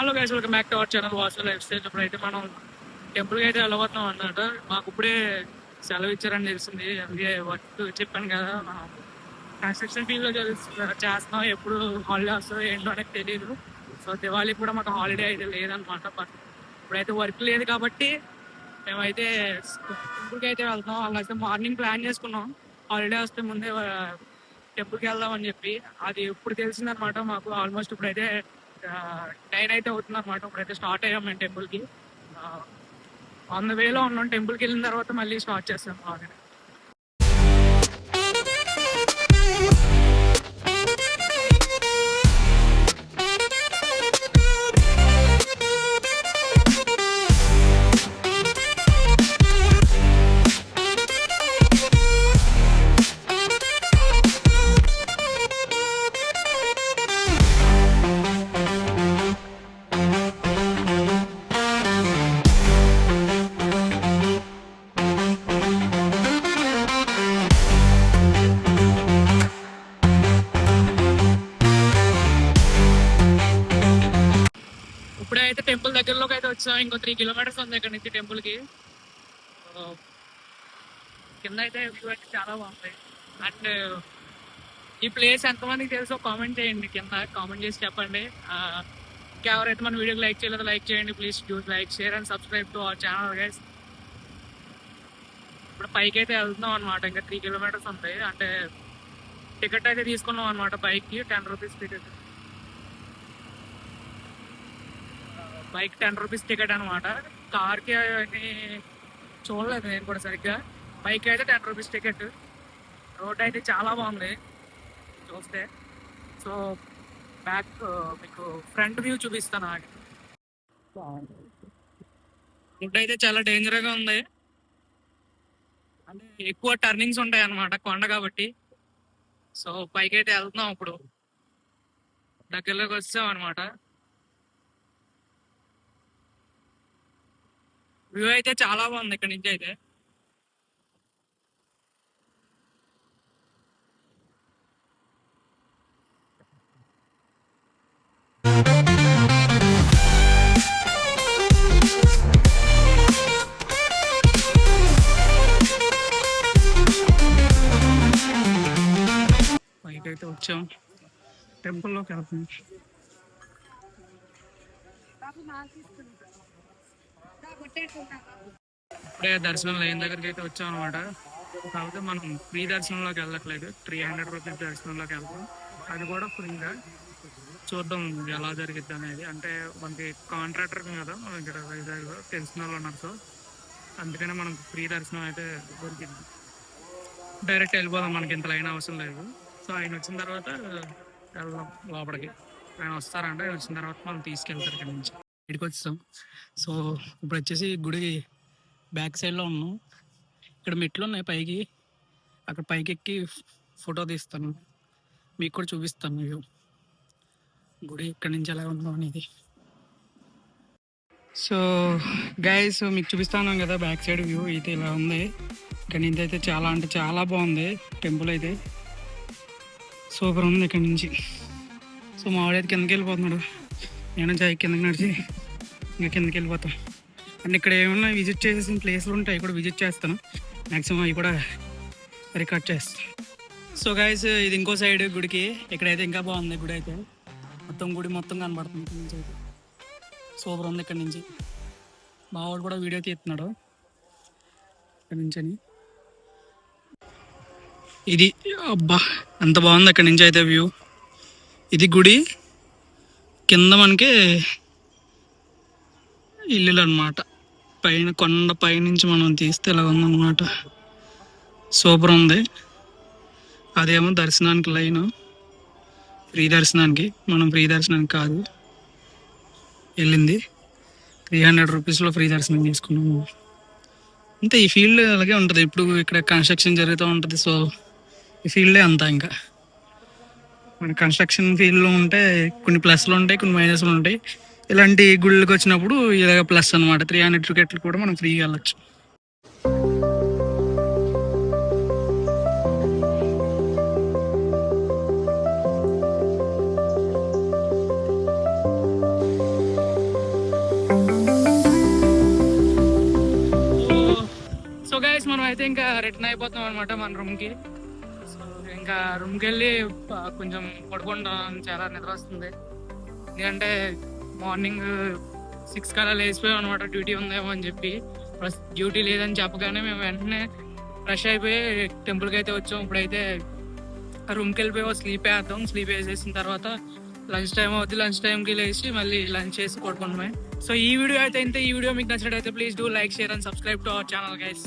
Hello guys welcome back to our channel Vasu life style ఇప్పుడైతే మనం టెంపుల్కి అయితే వెళ్ళబోతున్నాం అన్నమాట. మాకు ఇప్పుడే సెలవు ఇచ్చారని తెలిసింది. అందుకే వర్క్ చెప్పాను కదా. మనం కన్స్ట్రక్షన్ ఫీల్డ్లో చేస్తున్నాం ఎప్పుడు హాలిడే వస్తుందో ఏంటో అనేది తెలియదు సో దివాళీ కూడా మాకు హాలిడే అయితే లేదనమాట బట్ ఇప్పుడైతే వర్క్ లేదు కాబట్టి మేమైతే టెంపుల్కి అయితే వెళ్తాం అలాగే మార్నింగ్ ప్లాన్ చేసుకున్నాం. హాలిడే వస్తే ముందే uh, టెంపుల్కి వెళ్దాం అని చెప్పి. అది ఇప్పుడు తెలిసిందనమాట మాకు ఆల్మోస్ట్ ఇప్పుడైతే టైర్ అయితే అవుతుంది అనమాట ఇప్పుడైతే స్టార్ట్ అయ్యాం మేము టెంపుల్కి ఆన్ ద వేలో ఉన్నాం. టెంపుల్కి వెళ్ళిన తర్వాత మళ్ళీ స్టార్ట్ చేస్తాం. ఆల్రెడీ అయితే టెంపుల్ దగ్గరలోకి అయితే వచ్చాం. ఇంకో త్రీ కిలోమీటర్స్ ఉంది ఇక్కడ నుంచి టెంపుల్కి. కింద అయితే వ్యూ అయితే చాలా బాగుంది. అండ్ ఈ ప్లేస్ ఎంతమందికి తెలుసో కామెంట్ చేయండి కింద. కామెంట్ చేసి చెప్పండి. ఇంకా ఎవరైతే మన వీడియోకి లైక్ చేయలేదో లైక్ చేయండి. Please do like share and subscribe to our channel guys. ఇప్పుడు పైకి అయితే వెళ్తున్నాం అనమాట ఇంకా త్రీ కిలోమీటర్స్ ఉంటాయి అంటే టికెట్ అయితే తీసుకున్నాం అనమాట బైక్కి ten rupees ticket. Bike ten rupees ticket అనమాట కార్కి అని చూడలేదు నేను కూడా సరిగ్గా. బైక్ అయితే టెన్ రూపీస్ టికెట్. రోడ్ అయితే చాలా బాగుంది చూస్తే. సో బ్యాక్ మీకు ఫ్రంట్ వ్యూ చూపిస్తాను ఆగి. రోడ్ అయితే చాలా డేంజర్గా ఉంది. అంటే ఎక్కువ టర్నింగ్స్ ఉంటాయి అన్నమాట కొండ కాబట్టి. సో పైకి అయితే వెళ్తున్నాం ఇప్పుడు. దగ్గరలోకి వచ్చాం అనమాట వ్యూ అయితే చాలా బాగుంది ఇక్కడ నుంచి అయితే. పైకి అయితే వచ్చాం. టెంపుల్లోకి వెళ్తున్నాం. ఇప్పుడే దర్శనం లైన్ దగ్గరికి అయితే వచ్చాం అనమాట కాకపోతే మనం ఫ్రీ దర్శనంలోకి వెళ్ళట్లేదు. త్రీ హండ్రెడ్ రూపీస్ దర్శనంలోకి వెళ్తాం. అది కూడా ఫ్రీగా. చూద్దాం ఎలా జరిగిద్ది అనేది. అంటే మనకి కాంట్రాక్టర్ కదా మనం ఇక్కడ వైజాగ్లో తెలిసిన వాళ్ళు ఉన్నారు. సో అందుకనే మనం ఫ్రీ దర్శనం అయితే దొరికింది. డైరెక్ట్ వెళ్ళిపోదాం మనకి ఇంత లైన్ అవసరం లేదు. సో ఆయన వచ్చిన తర్వాత వెళ్దాం లోపలికి. ఆయన వస్తారంటే ఆయన వచ్చిన తర్వాత మనం తీసుకెళ్తారు ఇక్కడ నుంచి. ఇక్కడికి వచ్చాం సో ఇప్పుడు వచ్చేసి గుడి బ్యాక్ సైడ్లో ఉన్నాం. ఇక్కడ మెట్లు ఉన్నాయి పైకి. అక్కడ పైకి ఎక్కి ఫోటో తీస్తాను. మీకు కూడా చూపిస్తాను వ్యూ. గుడి ఇక్కడ నుంచి ఎలా ఉందో అనేది. సో గైస్ మీకు చూపిస్తాను కదా బ్యాక్ సైడ్ వ్యూ. అయితే ఇలా ఉంది. ఇక్కడ నుంచి అయితే చాలా అంటే చాలా బాగుంది టెంపుల్ అయితే. సూపర్ ఉంది ఇక్కడ నుంచి. సో మా కిందకి వెళ్ళిపోతున్నాడు. నేను చాయ్ కిందకి నడిచి. ఇంకా కిందకి వెళ్ళిపోతాం. అండ్ ఇక్కడ ఏమైనా విజిట్ చేసేసిన ప్లేస్లు ఉంటాయి అవి కూడా విజిట్ చేస్తాను. మ్యాక్సిమం అవి కూడా రికార్డ్ చేస్తాను. సో గైస్ ఇది ఇంకో సైడ్ గుడికి. ఇక్కడైతే ఇంకా బాగుంది గుడి అయితే. మొత్తం గుడి మొత్తం కనబడుతుంది ఇక్కడ నుంచి అయితే. సూపర్ ఉంది ఇక్కడ నుంచి. మావాడు కూడా వీడియో తీస్తున్నాడు. ఇక్కడ నుంచి అని ఇది అబ్బా ఎంత బాగుంది అక్కడ నుంచి అయితే వ్యూ ఇది గుడి. కింద మనకి ఇల్లులు అనమాట పైన కొండ పైనుంచి మనం తీస్తే ఇలా ఉందన్నమాట. సూపర్ ఉంది. అదేమో దర్శనానికి లైన్. ఫ్రీ దర్శనానికి. మనం ఫ్రీ దర్శనానికి కాదు. వెళ్ళింది. త్రీ హండ్రెడ్ రూపీస్లో ఫ్రీ దర్శనం తీసుకున్నాము అంతే ఈ ఫీల్డ్ అలాగే ఉంటుంది. ఇప్పుడు ఇక్కడ కన్స్ట్రక్షన్ జరుగుతూ ఉంటుంది. సో ఈ ఫీల్డే అంతా ఇంకా. మన కన్స్ట్రక్షన్ ఫీల్డ్లో ఉంటే కొన్ని ప్లస్లు ఉంటాయి కొన్ని మైనస్లు ఉంటాయి. ఇలాంటి గుళ్ళకి వచ్చినప్పుడు ఇలాగ ప్లస్ అనమాట త్రీ హండ్రెడ్ టికెట్లు కూడా మనం ఫ్రీగా వెళ్ళచ్చు. సో మనం అయితే ఇంకా రిటర్న్ అయిపోతాం అనమాట మన రూమ్కి సో ఇంకా రూమ్కి వెళ్ళి కొంచెం పడుకుంటాం. చాలా నిద్ర వస్తుంది. ఎందుకంటే మార్నింగ్ సిక్స్ కల్లా లేచిపోయాం అనమాట డ్యూటీ ఉందేమో అని చెప్పి. డ్యూటీ లేదని చెప్పగానే మేము వెంటనే ఫ్రెష్ అయిపోయి టెంపుల్కి అయితే వచ్చాం. ఇప్పుడైతే రూమ్కి వెళ్ళిపోయి స్లీప్ వేద్దాం. స్లీప్ వేసేసిన తర్వాత లంచ్ టైం అవుతుంది లంచ్ టైంకి లేచి మళ్ళీ లంచ్ చేసి పడుకుంటామే సో ఈ వీడియో అయితే ఇంత. ఈ వీడియో మీకు నచ్చినట్టయితే please do like share and subscribe to our channel guys